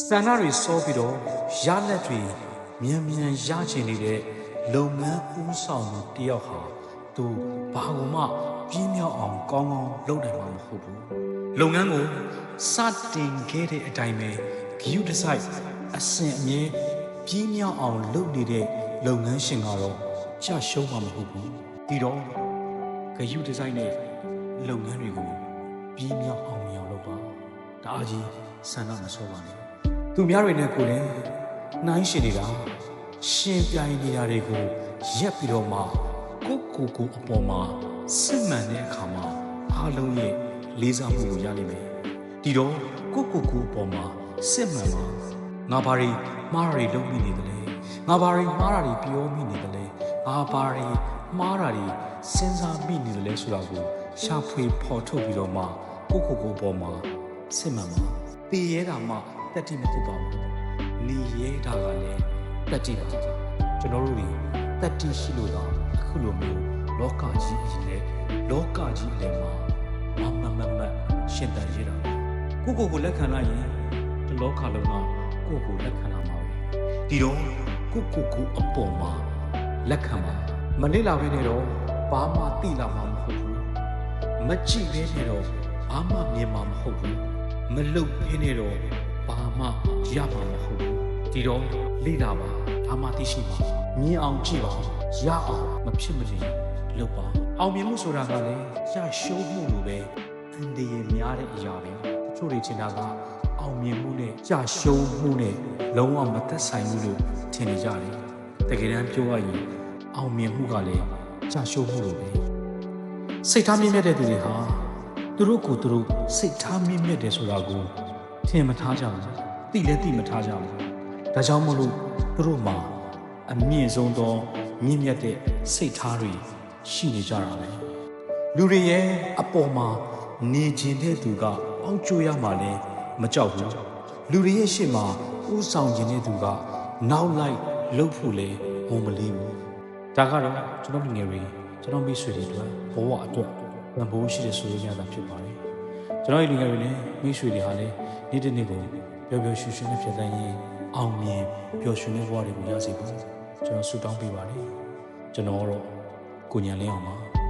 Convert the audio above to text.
စတန်နာတွေစောပြီးတော့ရလက်တွေမြန်မြန်ရချင်နေတဲ့လုပ်ငန်းဦးဆောင်သူတယောက်ဟာသူဘာကိုမှပြင်းမြောက်အောင်ကောင်းကောင်းလုပ်နိုင်မှာမဟုတ်ဘူးလုပ်ငန်းကိုစတင်ခဲ့တဲ့အတိုင်းပဲဂယုတစိုက်အစဉ်အမြဲပြင်းမြောက်အောင်လုပ်နေတဲ့လုပ်ငန်းရှင်ကတော့ချရှုံးမှာမဟုတ်ဘူးဒီတော့ဂယုတစိုက်နဲ့လုပ်ငန်းတွေကိုပြင်းမြောက်အောင်မြင်အောင်လုပ်ပါဒါအကြီးဆန္ဒမဆိုးပါနဲ့ သူများတွေနဲ့ကိုယ်လည်းနှိုင်းရှင်နေတာရှင်ပြိုင်နေတာတွေကိုရက်ပြီးတော့မှကိုယ့်ကိုယ်ကိုယ်အပေါ်မှာစစ်မှန်တဲ့အခါမှာအားလုံးရဲ့လေးစားမှုကိုရနိုင်မယ်ဒီတော့ကိုယ့်ကိုယ်ကိုယ်အပေါ်မှာစစ်မှန်မှာငါဘာတွေမှားတာတွေလုပ်မိနေတယ်လဲငါဘာတွေမှားတာတွေပြောမိနေတယ်လဲငါဘာတွေမှားတာတွေစဉ်းစားမိနေတယ်လဲဆိုတာကိုရှာဖွေဖော်ထုတ်ပြီးတော့မှကိုယ့်ကိုယ်ကိုယ်အပေါ်မှာစစ်မှန်မှာတည်ရဲတာမှ တက်တိမဖြစ်ပါဘူးနေရဲတာကလည်းတက်တိပါကျွန်တော်တို့တွေတက်တိရှိလို့တော့အခုလိုမျိုးလောကကြီးအရင်နဲ့လောကကြီးအလယ်မှာမမမမရှင်းတန်ရတာကိုကိုကိုလက်ခံလိုက်ရင်ဒီလောကလုံးကကိုကိုလက်ခံလာမှာပဲဒီတော့ကိုကိုကိုအပေါ်မှာလက်ခံပါမလေးလာပဲနဲ့တော့ဘာမှတိလာမှာမဟုတ်ဘူးမကြည့်ပဲနဲ့တော့ဘာမှမြင်မှာမဟုတ်ဘူးမလုတ်ဖင်းနဲ့တော့ ဘာမှရမှာမဟုတ်ဘူးဒီတော့လိလာပါဒါမှသိရှိပါမြင်အောင်ကြည့်ပါရအောင်မဖြစ်မနေလုပ်ပါအောင်မြင်မှုဆိုတာကလည်းရရှုံးမှုလိုပဲအန်ဒီရများတဲ့အရာပဲတချို့တွေချင်တာကအောင်မြင်မှုနဲ့ရရှုံးမှုနဲ့လုံးဝမသက်ဆိုင်ဘူးလို့ထင်နေကြတယ်တကယ်တမ်းပြောရရင်အောင်မြင်မှုကလည်းရရှုံးမှုလိုပဲစိတ်ထားမြင့်မြတ်တဲ့သူတွေဟာသူတို့ကိုယ်သူတို့စိတ်ထားမြင့်မြတ်တယ်ဆိုတာကို ထင်မထားကြဘူးသိလည်းသိမထားကြဘူးဒါကြောင့်မို့လို့သူတို့မှာအမြင့်ဆုံးသောမြင့်မြတ်တဲ့စိတ်ထားတွေရှိနေကြတာပဲလူတွေရဲ့အပေါ်မှာနေခြင်းတဲ့သူကအောက်ကျရမှာလဲမကြောက်ဘူးလူတွေရဲ့ရှေ့မှာဥဆောင်ခြင်းတဲ့သူကနောက်လိုက်လှုပ်ဖို့လဲဝန်မလေးဘူးဒါကတော့ကျွန်တော်လူငယ်တွေကျွန်တော်မိတ်ဆွေတွေအတွက်ဘဝအတွက်ဗန်ဖိုးရှိတဲ့ဆိုရရတာဖြစ်ပါတယ် ကျွန်တော်ရဲ့လူငယ်တွေနဲ့မိတ်ဆွေတွေဟာလည်းနေ့တစ်နေ့ကိုပျော်ပျော်ရွှင်ရွှင်နဲ့ဖြစ်တိုင်းရင်အောင်မြင်ပျော်ရွှင်တဲ့ဘဝတွေကိုရစေဖို့ကျွန်တော်ဆုတောင်းပေးပါတယ်ကျွန်တော်ကတော့ကိုညံလင်းအောင်ပါ